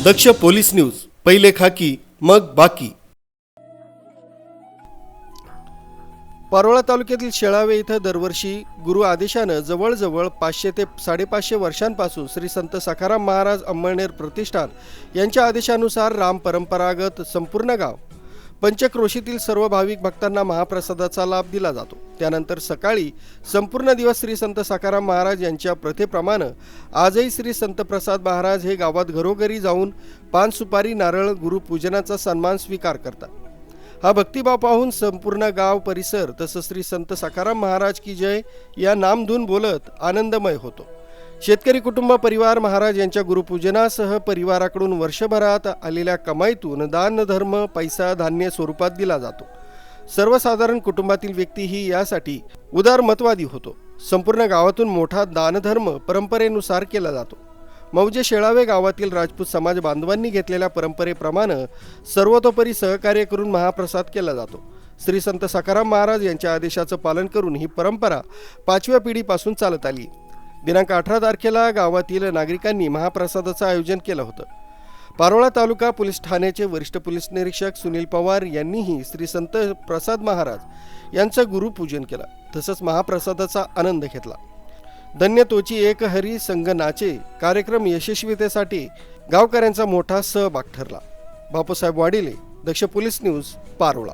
दक्ष police news पहिले खाकी मग बाकी. पारोळा तालुक्यातील शेळावे इथं दरवर्षी गुरु आदेशानं जवळजवळ पाचशे ते साडेपाचशे वर्षांपासून श्री संत सखाराम महाराज अंमळनेर प्रतिष्ठान यांच्या आदेशानुसार राम परंपरागत संपूर्ण गाव पंचक्रोशीतील सर्व भाविक भक्तांना महाप्रसादाचा लाभ दिला जातो. त्यानंतर सकाळी संपूर्ण दिवस श्री संत सकाराम महाराज यांच्या प्रथेप्रमाणे आजही श्री संत प्रसाद महाराज हे गावात घरोघरी जाऊन पान सुपारी नारळ गुरुपूजनाचा सन्मान स्वीकार करतात. हा भक्तिभाव पाहून संपूर्ण गाव परिसर तसं श्री संत सखाराम महाराज की जय या नामधून बोलत आनंदमय होतो. शेतकरी कुटुंब परिवार महाराज यांच्या गुरुपूजनासह परिवाराकडून वर्षभरात आलेल्या कमाईतून दानधर्म पैसा धान्य स्वरूपात दिला जातो. सर्वसाधारण कुटुंबातील व्यक्तीही यासाठी उदारमतवादी होतो. संपूर्ण गावातून मोठा दानधर्म परंपरेनुसार केला जातो. मौजे शेळावे गावातील राजपूत समाज बांधवांनी घेतलेल्या परंपरेप्रमाणे सर्वतोपरी सहकार्य करून महाप्रसाद केला जातो. श्री संत सकाराम महाराज यांच्या आदेशाचं पालन करून ही परंपरा पाचव्या पिढीपासून चालत आली. दिनांक अठरा तारखेला गावातील नागरिकांनी महाप्रसादाचं आयोजन केलं होतं. पारोळा तालुका पोलीस ठाण्याचे वरिष्ठ पोलीस निरीक्षक सुनील पवार यांनीही श्री संत प्रसाद महाराज यांचं गुरुपूजन केलं तसंच महाप्रसादाचा आनंद घेतला. धन्य तोची एक हरी संघ नाचे कार्यक्रम यशस्वीतेसाठी गावकऱ्यांचा मोठा सहभाग ठरला. Bapusaheb Wadile Daksh police news Parola.